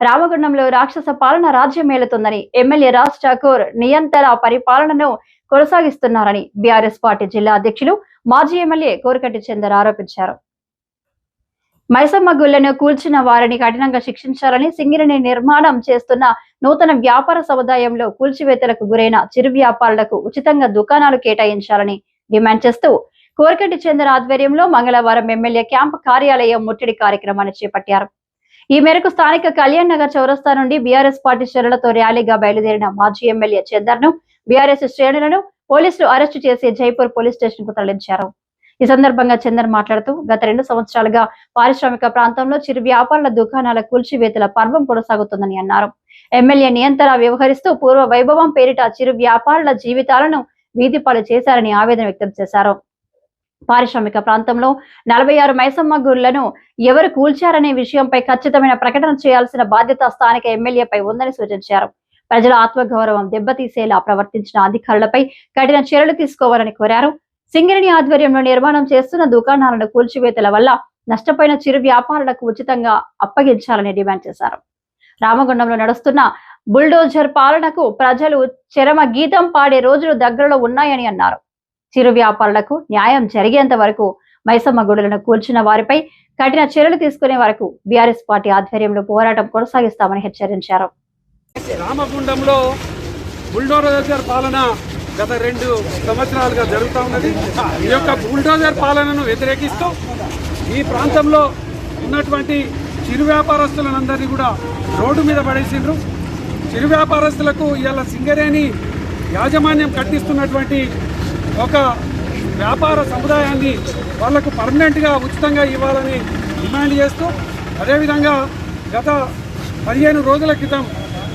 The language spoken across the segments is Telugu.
రామగుండంలో రాక్షస పాలన రాజ్యమేలుతుందని ఎమ్మెల్యే రాజ్ ఠాకూర్ నియంతర పరిపాలనను కొనసాగిస్తున్నారని బీఆర్ఎస్ పార్టీ జిల్లా అధ్యక్షులు మాజీ ఎమ్మెల్యే కోరికటి చందర్ ఆరోపించారు. మైసమ్మ గుళ్ళను కూల్చిన వారిని కఠినంగా శిక్షించాలని సింగిరిని నిర్మాణం చేస్తున్న నూతన వ్యాపార సముదాయంలో కూల్చివేతలకు గురైన చిరు వ్యాపారులకు ఉచితంగా దుకాణాలు కేటాయించాలని డిమాండ్ చేస్తూ కోరికటి చందర్ ఆధ్వర్యంలో మంగళవారం ఎమ్మెల్యే క్యాంప్ కార్యాలయం ముట్టడి కార్యక్రమాన్ని చేపట్టారు. ఈ మేరకు స్థానిక కళ్యాణ్ నగర్ చౌరస్తా నుండి బీఆర్ఎస్ పార్టీ శ్రేణులతో ర్యాలీగా బయలుదేరిన మాజీ ఎమ్మెల్యే చందర్ను బీఆర్ఎస్ శ్రేణులను పోలీసులు అరెస్టు చేసి జైపూర్ పోలీస్ స్టేషన్కు తరలించారు. ఈ సందర్భంగా చందర్ మాట్లాడుతూ గత రెండు సంవత్సరాలుగా పారిశ్రామిక ప్రాంతంలో చిరు వ్యాపారుల దుకాణాల కూల్చివేతల పర్వం కొనసాగుతుందని అన్నారు. ఎమ్మెల్యే నియంత్రణ వ్యవహరిస్తూ పూర్వ వైభవం పేరిట చిరు వ్యాపారుల జీవితాలను వీధిపాలు చేశారని ఆవేదన వ్యక్తం చేశారు. పారిశ్రామిక ప్రాంతంలో నలభై ఆరు మైసమ్మ గుళ్ళను ఎవరు కూల్చారనే విషయంపై ఖచ్చితమైన ప్రకటన చేయాల్సిన బాధ్యత స్థానిక ఎమ్మెల్యేపై ఉందని సూచించారు. ప్రజల ఆత్మగౌరవం దెబ్బతీసేలా ప్రవర్తించిన అధికారులపై కఠిన చర్యలు తీసుకోవాలని కోరారు. సింగరేణి ఆధ్వర్యంలో నిర్మాణం చేస్తున్న దుకాణాలను కూల్చివేతల వల్ల నష్టపోయిన చిరు వ్యాపారులకు ఉచితంగా అప్పగించాలని డిమాండ్ చేశారు. రామగుండంలో నడుస్తున్న బుల్డోజర్ పాలనకు ప్రజలు చరమ గీతం పాడే రోజులు దగ్గరలో ఉన్నాయని అన్నారు. చిరు వ్యాపారులకు న్యాయం జరిగేంత వరకు మైసమ్మ గుడులను కూల్చిన వారిపై కఠిన చర్యలు తీసుకునే వరకు బీఆర్ఎస్ పార్టీ ఆధ్వర్యంలో పోరాటం కొనసాగిస్తామని హెచ్చరించారు. రామగుండంలో బుల్డోజర్ పాలన గత రెండు సంవత్సరాలుగా జరుగుతూ ఉన్నది. ఈ యొక్క బుల్డోజర్ పాలనను వ్యతిరేకిస్తూ ఈ ప్రాంతంలో ఉన్నటువంటి చిరు వ్యాపారస్తులందరినీ కూడా రోడ్డు మీద పడేసిండ్రు. చిరు వ్యాపారస్తులకు ఇవాళ సింగరేణి యాజమాన్యం కట్టిస్తున్నటువంటి ఒక వ్యాపార సముదాయాన్ని వాళ్ళకు పర్మనెంట్గా ఉచితంగా ఇవ్వాలని డిమాండ్ చేస్తూ అదేవిధంగా గత పదిహేను రోజుల క్రితం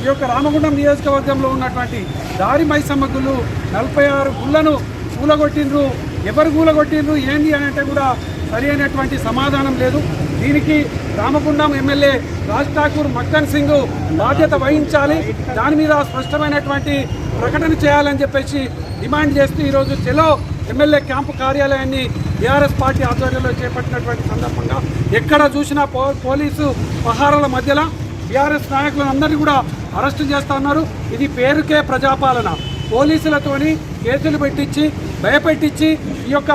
ఈ యొక్క రామగుండం నియోజకవర్గంలో ఉన్నటువంటి దారి మైసమ్మ గుళ్ళు నలభై ఆరు గుళ్ళను కూలగొట్టిండ్రు. ఎవరు కూలగొట్టిండ్రు? ఏంది అని అంటే కూడా సరి అయినటువంటి సమాధానం లేదు. దీనికి రామగుండం ఎమ్మెల్యే రాజ్ ఠాకూర్ మక్కన్ సింగ్ బాధ్యత వహించాలి. దాని మీద స్పష్టమైనటువంటి ప్రకటన చేయాలని చెప్పేసి డిమాండ్ చేస్తూ ఈరోజు చెలో ఎమ్మెల్యే క్యాంపు కార్యాలయాన్ని బీఆర్ఎస్ పార్టీ ఆధ్వర్యంలో చేపట్టినటువంటి సందర్భంగా ఎక్కడ చూసినా పో పోలీసు పహారాల మధ్యలో బీఆర్ఎస్ నాయకులందరినీ కూడా అరెస్టు చేస్తా ఉన్నారు. ఇది పేరుకే ప్రజాపాలన. పోలీసులతోని కేసులు పెట్టించి భయపెట్టించి ఈ యొక్క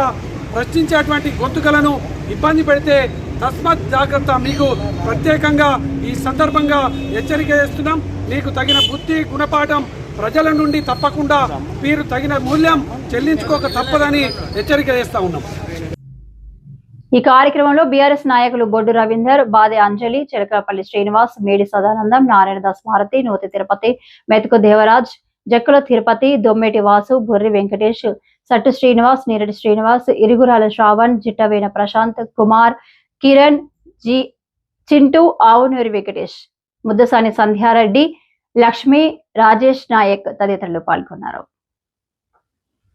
ప్రశ్నించేటువంటి గొంతుకలను ఇబ్బంది పెడితే తస్మాత్ జాగ్రత్త మీకు ప్రత్యేకంగా ఈ సందర్భంగా హెచ్చరిక చేస్తున్నాం. మీకు తగిన బుద్ధి గుణపాఠం ప్రజల నుండి తప్పకుండా మీరు తగిన మూల్యం చెల్లించుకోక తప్పదని హెచ్చరిక చేస్తా ఉన్నాం. ఈ కార్యక్రమంలో బీఆర్ఎస్ నాయకులు బొడ్డు రవీందర్ బాదే అంజలి చిలకలపల్లి శ్రీనివాస్ మేడి సదానందం నారాయణదాస్ మారతి నూతి తిరుపతి మెతుకు దేవరాజ్ జక్కుల తిరుపతి దొమ్మేటి వాసు బుర్రి వెంకటేష్ సట్టు శ్రీనివాస్ నీరటి శ్రీనివాస్ ఇరుగురాల శ్రావణ్ జిట్టవేన ప్రశాంత్ కుమార్ కిరణ్ జి చింటూ ఆవునూరి వెంకటేష్ ముద్దసాని సంధ్యారెడ్డి లక్ష్మి రాజేష్ నాయక్ తదితరులు పాల్గొన్నారు.